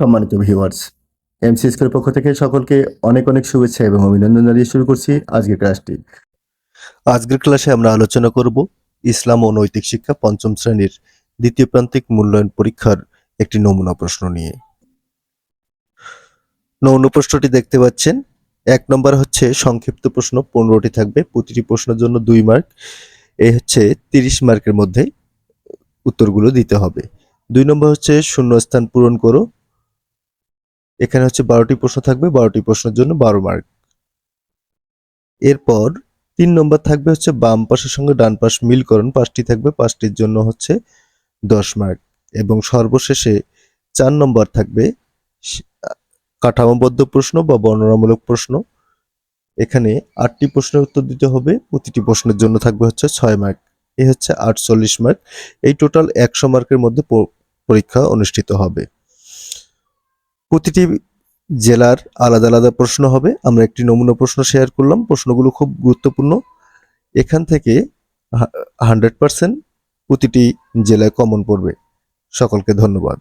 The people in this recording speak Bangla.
সম্মানিত ভিউয়ার্স এমসি স্কুলের পক্ষ থেকে সকলকে অনেক অনেক শুভেচ্ছা এবং অভিনন্দন জানিয়ে শুরু করছি আজকের ক্লাসটি আজকের ক্লাসে আমরা আলোচনা করব ইসলাম ও নৈতিক শিক্ষা পঞ্চম শ্রেণির দ্বিতীয় প্রান্তিক মূল্যায়ন পরীক্ষার একটি নমুনা প্রশ্ন নিয়ে। নমুনা প্রশ্নটি দেখতে পাচ্ছেন। এক নম্বর হচ্ছে সংক্ষিপ্ত প্রশ্ন, পনেরোটি থাকবে, প্রতিটি প্রশ্নের জন্য দুই মার্ক এই হচ্ছে তিরিশ মার্কের মধ্যে উত্তরগুলো দিতে হবে। দুই নম্বর হচ্ছে শূন্যস্থান পূরণ করো এখানে হচ্ছে বারোটি প্রশ্ন থাকবে, বারোটি প্রশ্নের জন্য বারো মার্ক এরপর তিন নম্বর থাকবে হচ্ছে বাম পাশের সঙ্গে ডান পাশ মিলকরণ পাঁচটি থাকবে, পাঁচটির জন্য হচ্ছে দশ মার্ক এবং সর্বশেষে চার নম্বর থাকবে কাঠামোবদ্ধ প্রশ্ন বা বর্ণনামূলক প্রশ্ন। এখানে আটটি প্রশ্নের উত্তর দিতে হবে, প্রতিটি প্রশ্নের জন্য থাকবে হচ্ছে ছয় মার্ক এই হচ্ছে আটচল্লিশ মার্ক এই টোটাল একশো মার্কের মধ্যে পরীক্ষা অনুষ্ঠিত হবে। প্রতিটি জেলার আলাদা আলাদা প্রশ্ন হবে। আমরা একটি নমুনা প্রশ্ন শেয়ার করলাম। প্রশ্নগুলো খুব গুরুত্বপূর্ণ। এখান থেকে হান্ড্রেড পার্সেন্ট প্রতিটি জেলায় কমন পড়বে। সকলকে ধন্যবাদ।